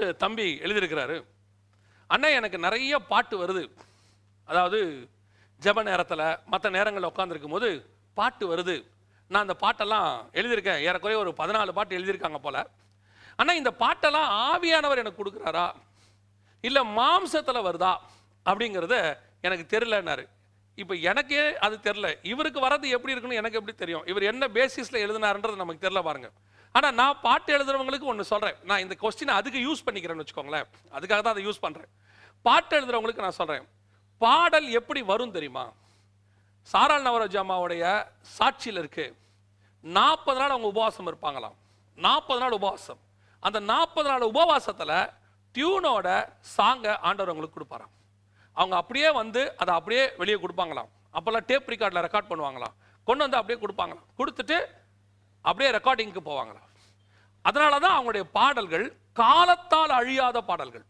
ஒரு தம்பி எழுதியிருக்கிறாரு அண்ணன் எனக்கு நிறைய பாட்டு வருது. அதாவது ஜெப நேரத்தில் மற்ற நேரங்களில் உட்காந்துருக்கும் போது பாட்டு வருது. நான் அந்த பாட்டெல்லாம் எழுதியிருக்கேன். ஏறக்குறைய ஒரு பதினாலு பாட்டு எழுதியிருக்காங்க போல. ஆனால் இந்த பாட்டெல்லாம் ஆவியானவர் எனக்கு கொடுக்குறாரா? இல்லை மாம்சத்தில் வருதா? அப்படிங்கிறத எனக்கு தெரிலன்னாரு இப்போ எனக்கே அது தெரில இவருக்கு வரது எப்படி இருக்குன்னு எனக்கு எப்படி தெரியும்? இவர் என்ன பேசிஸில் எழுதினாருன்றது நமக்கு தெரில பாருங்க. ஆனால் நான் பாட்டு எழுதுறவங்களுக்கு ஒன்று சொல்கிறேன் நான் இந்த கொஸ்டினை அதுக்கு யூஸ் பண்ணிக்கிறேன்னு வச்சுக்கோங்களேன். அதுக்காக தான் அதை யூஸ் பண்ணுறேன் பாட்டு எழுதுறவங்களுக்கு நான் சொல்கிறேன் பாடல் எப்படி வரும் தெரியுமா? சாரால் நவரோஜி அம்மாவுடைய சாட்சியில் இருக்கு. நாற்பது நாள் அவங்க உபவாசம் இருப்பாங்களாம். நாற்பது நாள் உபவாசம். அந்த நாற்பது நாள் உபவாசத்தில் டியூனோட சாங்கை ஆண்டவர் அவங்களுக்கு கொடுப்பாராம். அவங்க அப்படியே வந்து அதை அப்படியே வெளியே கொடுப்பாங்களாம். அப்போல்லாம் டேப் ரெக்கார்டில் ரெக்கார்ட் பண்ணுவாங்களாம். கொண்டு வந்து அப்படியே கொடுப்பாங்களாம். கொடுத்துட்டு அப்படியே ரெக்கார்டிங்க்கு போவாங்களாம். அதனால தான் அவங்களுடைய பாடல்கள் காலத்தால் அழியாத பாடல்கள்.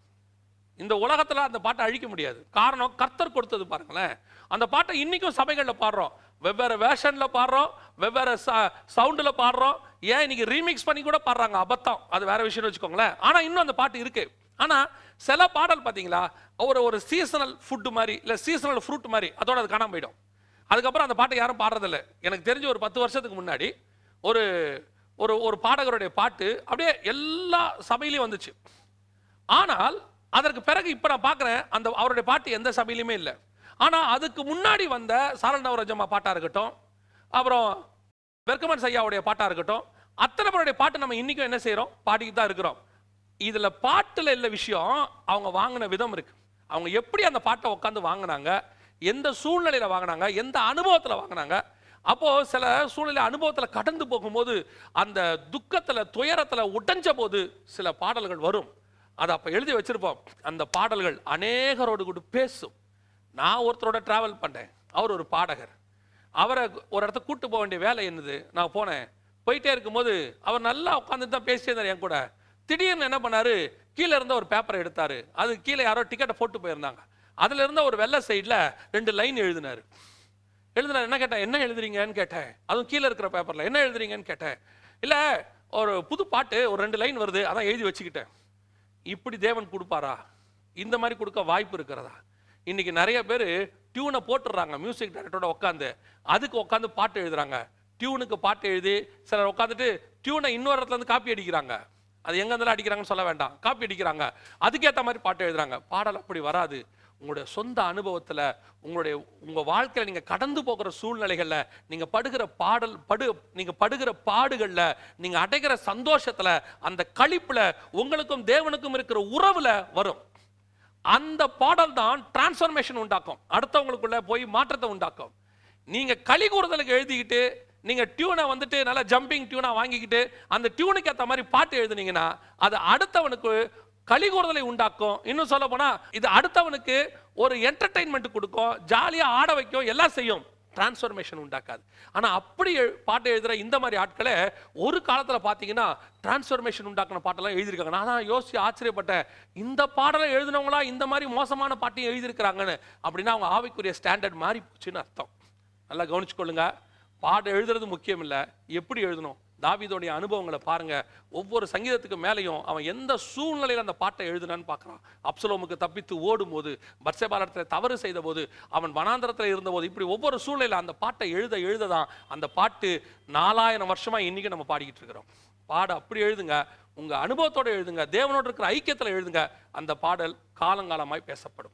இந்த உலகத்தில் அந்த பாட்டை அழிக்க முடியாது. காரணம் கர்த்தர் கொடுத்தது பாருங்களேன். அந்த பாட்டை இன்றைக்கும் சபைகளில் பாடுறோம். வெவ்வேறு வேஷனில் பாடுறோம். வெவ்வேறு ச சவுண்டில் பாடுறோம். ஏன் இன்னைக்கு ரீமிக்ஸ் பண்ணி கூட பாடுறாங்க? அபத்தம். அது வேற விஷயம்னு வச்சுக்கோங்களேன். ஆனால் இன்னும் அந்த பாட்டு இருக்கு. ஆனால் சில பாடல் பார்த்தீங்களா ஒரு ஒரு சீசனல் ஃபுட்டு மாதிரி இல்லை சீசனல் ஃப்ரூட் மாதிரி அதோட அது காணாமல் போயிடும். அதுக்கப்புறம் அந்த பாட்டை யாரும் பாடுறதில்ல. எனக்கு தெரிஞ்ச ஒரு பத்து வருஷத்துக்கு முன்னாடி ஒரு ஒரு ஒரு பாடகருடைய பாட்டு அப்படியே எல்லா சபையிலையும் வந்துச்சு. ஆனால் அதற்கு பிறகு இப்போ நான் பார்க்குறேன் அந்த அவருடைய பாட்டு எந்த சபையிலையுமே இல்லை. ஆனால் அதுக்கு முன்னாடி வந்த சாரல் நவரஜம்மா பாட்டாக இருக்கட்டும் அப்புறம் வெர்கமன் ஐயாவுடைய பாட்டாக இருக்கட்டும் அத்தனை பேருடைய பாட்டு நம்ம இன்றைக்கும் என்ன செய்கிறோம் பாடிக்கிட்டு தான் இருக்கிறோம். இதில் பாட்டில் இல்லை விஷயம் அவங்க வாங்கின விதம் இருக்கு. அவங்க எப்படி அந்த பாட்டை உட்காந்து வாங்கினாங்க எந்த சூழ்நிலையில் வாங்கினாங்க எந்த அனுபவத்தில் வாங்கினாங்க அப்போது சில சூழ்நிலை அனுபவத்தில் கடந்து போகும்போது அந்த துக்கத்தில் துயரத்தில் உடைஞ்ச போது சில பாடல்கள் வரும். அதை அப்போ எழுதி வச்சுருப்போம். அந்த பாடல்கள் அநேகரோடு கூட பேசும். நான் ஒருத்தரோட ட்ராவல் பண்ணேன். அவர் ஒரு பாடகர். அவரை ஒரு இடத்த கூட்டு போக வேண்டிய வேலை என்னது? நான் போனேன். போயிட்டே இருக்கும்போது அவர் நல்லா உட்காந்து தான் பேசியிருந்தார் இருந்தார் என் கூட. திடீர்னு என்ன பண்ணாரு? கீழே இருந்த ஒரு பேப்பரை எடுத்தார். அது கீழே யாரோ டிக்கெட்டை போட்டு போயிருந்தாங்க. அதுலேருந்து ஒரு வெள்ளை சைடில் ரெண்டு லைன் எழுதினார். எழுதுனா என்ன கேட்டேன் என்ன எழுதுறீங்கன்னு கேட்டேன். அதுவும் கீழே இருக்கிற பேப்பரில் என்ன எழுதுறீங்கன்னு கேட்டேன். இல்லை ஒரு புது பாட்டு ஒரு ரெண்டு லைன் வருது அதான் எழுதி வச்சுக்கிட்டேன். இப்படி தேவன் கொடுப்பாரா? இந்த மாதிரி கொடுக்க வாய்ப்பு இருக்கிறதா? இன்னைக்கு நிறைய பேர் டியூனை போட்டுடுறாங்க மியூசிக் டைரக்டரோட உட்காந்து அதுக்கு உட்காந்து பாட்டு எழுதுறாங்க. டியூனுக்கு பாட்டு எழுதி சிலர் உட்காந்துட்டு டியூனை இன்னொரு இடத்துல இருந்து காப்பி அடிக்கிறாங்க. அது எங்க இருந்தாலும் அடிக்கிறாங்கன்னு சொல்ல வேண்டாம். காப்பி அடிக்கிறாங்க. அதுக்கேற்ற மாதிரி பாட்டு எழுதுறாங்க. பாடல் அப்படி வராது. உங்களுடைய சொந்த அனுபவத்தில் உங்களுடைய உங்கள் வாழ்க்கையில் நீங்கள் கடந்து போகிற சூழ்நிலைகளில் நீங்கள் படுகிற பாடல் படு நீங்கள் படுகிற பாடுகளில் நீங்கள் அடைகிற சந்தோஷத்தில் அந்த களிப்பில் உங்களுக்கும் தேவனுக்கும் இருக்கிற உறவில் வரும். அந்த பாடல் தான் டிரான்ஸ்ஃபர்மேஷன் உண்டாக்கும். அடுத்தவங்களுக்குள்ள போய் மாற்றத்தை உண்டாக்கும். நீங்கள் களி கூறுதலுக்கு எழுதிக்கிட்டு நீங்கள் டியூனை வந்துட்டு நல்லா ஜம்பிங் டியூனாக வாங்கிக்கிட்டு அந்த டியூனுக்கு ஏற்ற மாதிரி பாட்டு எழுதுனீங்கன்னா அது அடுத்தவனுக்கு கலிகூறுதலை உண்டாக்கும். இன்னும் சொல்ல போனால் இது அடுத்தவனுக்கு ஒரு என்டர்டைன்மெண்ட் கொடுக்கும். ஜாலியாக ஆட வைக்கும். எல்லாம் செய்யும். டிரான்ஸ்ஃபர்மேஷன் உண்டாக்காது. ஆனால் அப்படி எழு- பாட்டு எழுதுகிற இந்த மாதிரி ஆட்களை ஒரு காலத்தில் பார்த்தீங்கன்னா டிரான்ஸ்ஃபர்மேஷன் உண்டாக்குன பாட்டெல்லாம் எழுதியிருக்காங்க. நான் தான் யோசிச்சு ஆச்சரியப்பட்டேன். இந்த பாடலை எழுதினவங்களா இந்த மாதிரி மோசமான பாட்டையும் எழுதியிருக்கிறாங்கன்னு அப்படின்னா அவங்க ஆவிக்குரிய ஸ்டாண்டர்ட் மாறி போச்சுன்னு அர்த்தம். நல்லா கவனிச்சுக்கொள்ளுங்க. பாட்டு எழுதுறது முக்கியம் இல்லை எப்படி எழுதணும்? தாவிதோடைய அனுபவங்களை பாருங்க. ஒவ்வொரு சங்கீதத்துக்கு மேலேயும் அவன் எந்த சூழ்நிலையில் அந்த பாட்டை எழுதுனான்னு பார்க்குறான். அப்சலோமுக்கு தப்பித்து ஓடும்போது பட்சபாலத்தில் தவறு செய்த போது அவன் வனாந்தரத்தில் இருந்தபோது இப்படி ஒவ்வொரு சூழ்நிலையில் அந்த பாட்டை எழுத எழுத தான் அந்த பாட்டு நாலாயிரம் வருஷமாக இன்னைக்கு நம்ம பாடிக்கிட்டு இருக்கிறோம். பாட அப்படி எழுதுங்க. உங்கள் அனுபவத்தோட எழுதுங்க. தேவனோடு இருக்கிற ஐக்கியத்தில் எழுதுங்க. அந்த பாடல் காலங்காலமாய் பேசப்படும்.